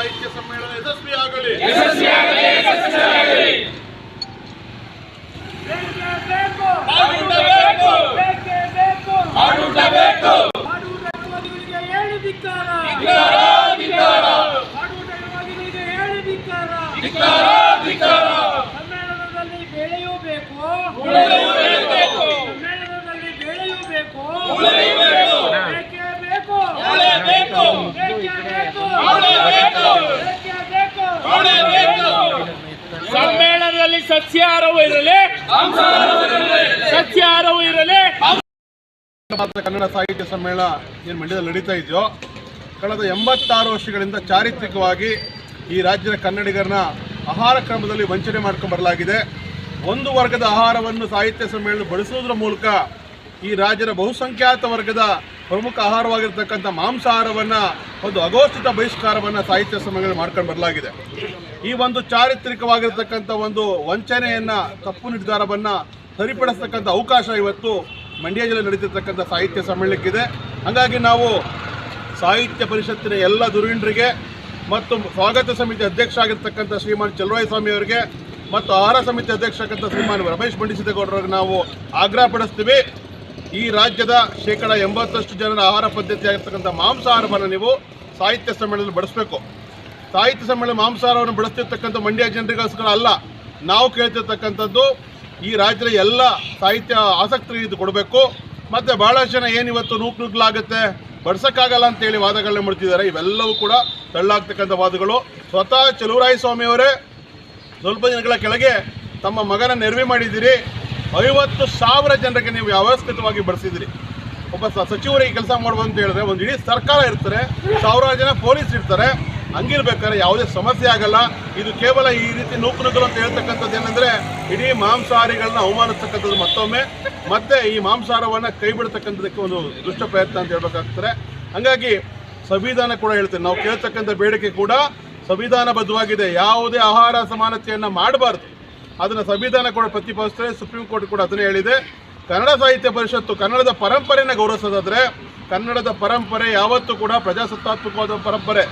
ಸಾಹಿತ್ಯ ಸಮ್ಮೇಳನ ಯಶಸ್ವಿ ಆಗಲಿ. ಬೇಕೇ ಬೇಕು ಆಡಳಿತ ಬೇಕೇ ಬೇಕು ಬೇಕು ಮಾಡುವುದಕ್ಕೆ ಹೇಳಿ ಧಿಕ್ಕಾರ ಮಾಡುವುದಕ್ಕೆ ಹೇಳಿ ಧಿಕ್ಕಾರ ಸಮ್ಮೇಳನದಲ್ಲಿ ಬೆಳೆಯೂ ಬೇಕು ಸಮ್ಮೇಳನದಲ್ಲಿ ಬೆಳೆಯೂ ಬೇಕು. ಬೇಕೇ ಬೇಕು ಬೇಕೇ ಬೇಕು ಬೇಕೇ ಬೇಕು ಸಮ್ಮೇಳನದಲ್ಲಿ ಸಸ್ಯಾಹಾರವೂ ಇರಲಿ. ಕನ್ನಡ ಸಾಹಿತ್ಯ ಸಮ್ಮೇಳನ ಏನು ಮಂಡ್ಯದಲ್ಲಿ ನಡೀತಾ ಇದೆಯೋ, ಕಳೆದ ಎಂಬತ್ತಾರು ವರ್ಷಗಳಿಂದ ಚಾರಿತ್ರಿಕವಾಗಿ ಈ ರಾಜ್ಯದ ಕನ್ನಡಿಗರನ್ನ ಆಹಾರ ಕ್ರಮದಲ್ಲಿ ವಂಚನೆ ಮಾಡ್ಕೊಂಡು ಬರಲಾಗಿದೆ. ಒಂದು ವರ್ಗದ ಆಹಾರವನ್ನು ಸಾಹಿತ್ಯ ಸಮ್ಮೇಳನ ಬಳಸುವುದರ ಮೂಲಕ ಈ ರಾಜ್ಯದ ಬಹುಸಂಖ್ಯಾತ ವರ್ಗದ ಪ್ರಮುಖ ಆಹಾರವಾಗಿರ್ತಕ್ಕಂಥ ಮಾಂಸಾಹಾರವನ್ನು, ಒಂದು ಅಘೋಷಿತ ಬಹಿಷ್ಕಾರವನ್ನು ಸಾಹಿತ್ಯ ಸಮ್ಮೇಳನ ಮಾಡ್ಕೊಂಡು ಬರಲಾಗಿದೆ. ಈ ಒಂದು ಚಾರಿತ್ರಿಕವಾಗಿರ್ತಕ್ಕಂಥ ಒಂದು ವಂಚನೆಯನ್ನು, ತಪ್ಪು ನಿರ್ಧಾರವನ್ನು ಸರಿಪಡಿಸ್ತಕ್ಕಂಥ ಅವಕಾಶ ಇವತ್ತು ಮಂಡ್ಯ ಜಿಲ್ಲೆ ನಡೀತಿರ್ತಕ್ಕಂಥ ಸಾಹಿತ್ಯ ಸಮ್ಮೇಳನಕ್ಕಿದೆ. ಹಾಗಾಗಿ ನಾವು ಸಾಹಿತ್ಯ ಪರಿಷತ್ತಿನ ಎಲ್ಲ ಧುರೀಣರಿಗೆ ಮತ್ತು ಸ್ವಾಗತ ಸಮಿತಿ ಅಧ್ಯಕ್ಷ ಆಗಿರ್ತಕ್ಕಂಥ ಶ್ರೀಮಾನ್ ಸ್ವಾಮಿ ಅವರಿಗೆ ಮತ್ತು ಆಹಾರ ಸಮಿತಿ ಅಧ್ಯಕ್ಷ ಆಗಿರ್ತಕ್ಕಂಥ ಶ್ರೀಮಾನ್ ರಮೇಶ್ ಬಂಡಿಸಿದ್ದೇಗೌಡರಿಗೆ ನಾವು ಆಗ್ರಹ ಪಡಿಸ್ತೀವಿ ಈ ರಾಜ್ಯದ ಶೇಕಡ ಎಂಬತ್ತಷ್ಟು ಜನರ ಆಹಾರ ಪದ್ಧತಿ ಆಗಿರ್ತಕ್ಕಂಥ ಮಾಂಸಾಹಾರವನ್ನು ನೀವು ಸಾಹಿತ್ಯ ಸಮ್ಮೇಳನದಲ್ಲಿ ಬಳಸಬೇಕು ಸಾಹಿತ್ಯ ಸಮ್ಮೇಳನ ಮಾಂಸಾಹಾರವನ್ನು ಬಳಸ್ತಿರ್ತಕ್ಕಂಥ ಮಂಡ್ಯ ಜನರಿಗೋಸ್ಕರ ಅಲ್ಲ, ನಾವು ಕೇಳ್ತಿರ್ತಕ್ಕಂಥದ್ದು ಈ ರಾಜ್ಯದ ಎಲ್ಲ ಸಾಹಿತ್ಯ ಆಸಕ್ತರಿಗೆ ಇದು ಕೊಡಬೇಕು. ಮತ್ತು ಭಾಳಷ್ಟು ಜನ ಏನಿವತ್ತು ನೂಕು ನುಗ್ಲಾಗುತ್ತೆ ಬಡ್ಸೋಕ್ಕಾಗಲ್ಲ ಅಂತೇಳಿ ವಾದಗಳನ್ನ ಮಾಡ್ತಿದ್ದಾರೆ. ಇವೆಲ್ಲವೂ ಕೂಡ ತಳ್ಳಾಗ್ತಕ್ಕಂಥ ವಾದಗಳು. ಸ್ವತಃ ಚಲುವರಾಯ ಸ್ವಾಮಿಯವರೇ ಸ್ವಲ್ಪ ದಿನಗಳ ಕೆಳಗೆ ತಮ್ಮ ಮಗನ ನೆರವಿ ಮಾಡಿದ್ದೀರಿ. ಐವತ್ತು ಸಾವಿರ ಜನರಿಗೆ ನೀವು ವ್ಯವಸ್ಥಿತವಾಗಿ ಬಳಸಿದಿರಿ ಒಬ್ಬ ಸಚಿವರಿಗೆ ಕೆಲಸ ಮಾಡ್ಬೋದು ಅಂತ ಹೇಳಿದ್ರೆ ಒಂದು ಇಡೀ ಸರ್ಕಾರ ಇರ್ತಾರೆ, ಸಾವಿರಾರು ಜನ ಪೊಲೀಸ್ ಇರ್ತಾರೆ, ಹಂಗಿರ್ಬೇಕಾದ್ರೆ ಯಾವುದೇ ಸಮಸ್ಯೆ ಆಗಲ್ಲ. ಇದು ಕೇವಲ ಈ ರೀತಿ ನೂಕು ಅಂತ ಹೇಳ್ತಕ್ಕಂಥದ್ದು ಏನಂದ್ರೆ, ಇಡೀ ಮಾಂಸಾಹಾರಿಗಳನ್ನ ಅವಮಾನಿಸ್ತಕ್ಕಂಥದ್ದು ಮತ್ತೊಮ್ಮೆ. ಮತ್ತೆ ಈ ಮಾಂಸಾಹಾರವನ್ನು ಕೈ ಬಿಡ್ತಕ್ಕಂಥದಕ್ಕೆ ಒಂದು ದುಷ್ಟ ಪ್ರಯತ್ನ ಅಂತ ಹೇಳ್ಬೇಕಾಗ್ತಾರೆ ಹಂಗಾಗಿ ಸಂವಿಧಾನ ಕೂಡ ಹೇಳ್ತೇನೆ. ನಾವು ಕೇಳ್ತಕ್ಕಂಥ ಬೇಡಿಕೆ ಕೂಡ ಸಂವಿಧಾನಬದ್ಧವಾಗಿದೆ. ಯಾವುದೇ ಆಹಾರ ಸಮಾನತೆಯನ್ನು ಮಾಡಬಾರ್ದು. ಅದನ್ನು ಸಂವಿಧಾನ ಕೂಡ ಪ್ರತಿಪಾದಿಸ್ತದೆ ಸುಪ್ರೀಂ ಕೋರ್ಟ್ ಕೂಡ ಅದನ್ನೇ ಹೇಳಿದೆ. ಕನ್ನಡ ಸಾಹಿತ್ಯ ಪರಿಷತ್ತು ಕನ್ನಡದ ಪರಂಪರೆಯನ್ನು ಗೌರವಿಸೋದಾದ್ರೆ, ಕನ್ನಡದ ಪರಂಪರೆ ಯಾವತ್ತೂ ಕೂಡ ಪ್ರಜಾಸತ್ತಾತ್ಮಕವಾದ ಪರಂಪರೆ.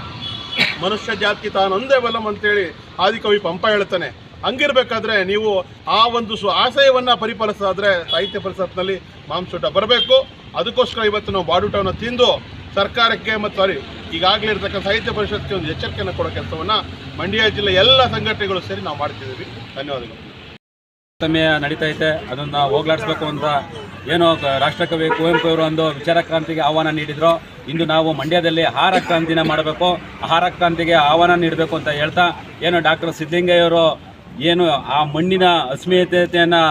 ಮನುಷ್ಯ ಜಾತಿ ತಾನೊಂದೇ ಬಲಂ ಅಂತೇಳಿ ಆದಿಕವಿ ಪಂಪ ಹೇಳ್ತಾನೆ. ಹಂಗಿರ್ಬೇಕಾದ್ರೆ ನೀವು ಆ ಒಂದು ಸು ಆಶಯವನ್ನು ಪರಿಪಾಲಿಸೋದಾದ್ರೆ ಸಾಹಿತ್ಯ ಪರಿಷತ್ನಲ್ಲಿ ಮಾಂಸೂಟ ಬರಬೇಕು. ಅದಕ್ಕೋಸ್ಕರ ಇವತ್ತು ನಾವು ಬಾಡೂಟವನ್ನು ತಿಂದು ಸರ್ಕಾರಕ್ಕೆ ಮತ್ತು ಸಾರಿ ಈಗಾಗಲೇ ಇರತಕ್ಕಂಥ ಸಾಹಿತ್ಯ ಪರಿಷತ್ಗೆ ಒಂದು ಎಚ್ಚರಿಕೆಯನ್ನು ಕೊಡೋ ಕೆಲಸವನ್ನು ಮಂಡ್ಯ ಜಿಲ್ಲೆ ಎಲ್ಲ ಸಂಘಟನೆಗಳು ಸೇರಿ ನಾವು ಮಾಡ್ತಿದ್ದೀವಿ. ಧನ್ಯವಾದಗಳು. ಸಮಯ ನಡೀತಾ ಇದೆ. ಅದನ್ನು ಹೋಗ್ಲಾಡಿಸ್ಬೇಕು ಅಂತ ಏನೋ ರಾಷ್ಟ್ರಕವಿ ಕುವೆಂಪು ಅವರು ಒಂದು ವಿಚಾರ ಕ್ರಾಂತಿಗೆ ಆಹ್ವಾನ ನೀಡಿದ್ರು. ಇಂದು ನಾವು ಮಂಡ್ಯದಲ್ಲಿ ಆಹಾರ ಕ್ರಾಂತಿನ ಮಾಡಬೇಕು. ಆಹಾರ ಕ್ರಾಂತಿಗೆ ಆಹ್ವಾನ ನೀಡಬೇಕು ಅಂತ ಹೇಳ್ತಾ, ಏನು ಡಾಕ್ಟರ್ ಸಿದ್ದಲಿಂಗಯ್ಯವರು ಏನು ಆ ಮಣ್ಣಿನ ಅಸ್ಮಿತೆಯನ್ನು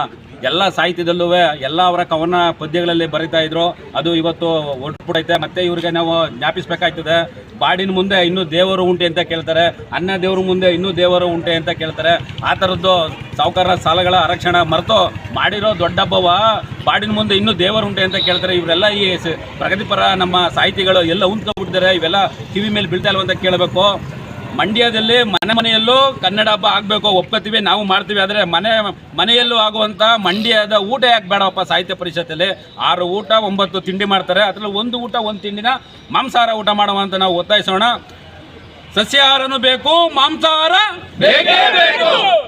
ಎಲ್ಲ ಸಾಹಿತ್ಯದಲ್ಲೂ ಎಲ್ಲ ಅವರ ಕವನ ಪದ್ಯಗಳಲ್ಲಿ ಬರೀತಾ ಇದ್ರು. ಅದು ಇವತ್ತು ಒಟ್ಬಿಡೈತೆ ಮತ್ತೆ ಇವ್ರಿಗೆ ನಾವು ಜ್ಞಾಪಿಸ್ಬೇಕಾಯ್ತದೆ. ಬಾಡಿನ ಮುಂದೆ ಇನ್ನೂ ದೇವರು ಉಂಟೆ ಅಂತ ಕೇಳ್ತಾರೆ. ಅನ್ನ ದೇವ್ರ ಮುಂದೆ ಇನ್ನೂ ದೇವರು ಉಂಟೆ ಅಂತ ಕೇಳ್ತಾರೆ. ಆ ಥರದ್ದು ಸಾವುಕಾರ ಸಾಲಗಳ ಆರಕ್ಷಣ ಮರೆತು ಮಾಡಿರೋ ದೊಡ್ಡ ಹಬ್ಬವ ಬಾಡಿನ ಮುಂದೆ ಇನ್ನೂ ದೇವರು ಉಂಟೆ ಅಂತ ಕೇಳ್ತಾರೆ. ಇವರೆಲ್ಲ ಈ ಪ್ರಗತಿಪರ ನಮ್ಮ ಸಾಹಿತಿಗಳು ಎಲ್ಲ ಉಂತ್ಕೊಂಡ್ಬಿಟ್ಟಿದ್ದಾರೆ. ಇವೆಲ್ಲ ಕಿವಿ ಮೇಲೆ ಬೀಳ್ತಾ ಇಲ್ವಂತ ಕೇಳಬೇಕು. ಮಂಡ್ಯದಲ್ಲಿ ಮನೆ ಮನೆಯಲ್ಲೂ ಕನ್ನಡ ಹಬ್ಬ ಆಗಬೇಕು, ಒಪ್ಕೋತೀವಿ, ನಾವು ಮಾಡ್ತೀವಿ. ಆದರೆ ಮನೆ, ಮನೆಯಲ್ಲೂ ಆಗುವಂಥ ಮಂಡ್ಯದ ಊಟ ಯಾಕೆ ಬೇಡಪ್ಪ ಸಾಹಿತ್ಯ ಪರಿಷತ್ತಲ್ಲಿ? ಆರು ಊಟ, ಒಂಬತ್ತು ತಿಂಡಿ ಮಾಡ್ತಾರೆ. ಅದರಲ್ಲಿ ಒಂದು ಊಟ, ಒಂದು ತಿಂಡಿನ ಮಾಂಸಾಹಾರ ಊಟ ಮಾಡುವ ಅಂತ ನಾವು ಒತ್ತಾಯಿಸೋಣ. ಸಸ್ಯಾಹಾರನೂ ಬೇಕು, ಮಾಂಸಾಹಾರ ಬೇಕೇ ಬೇಕು.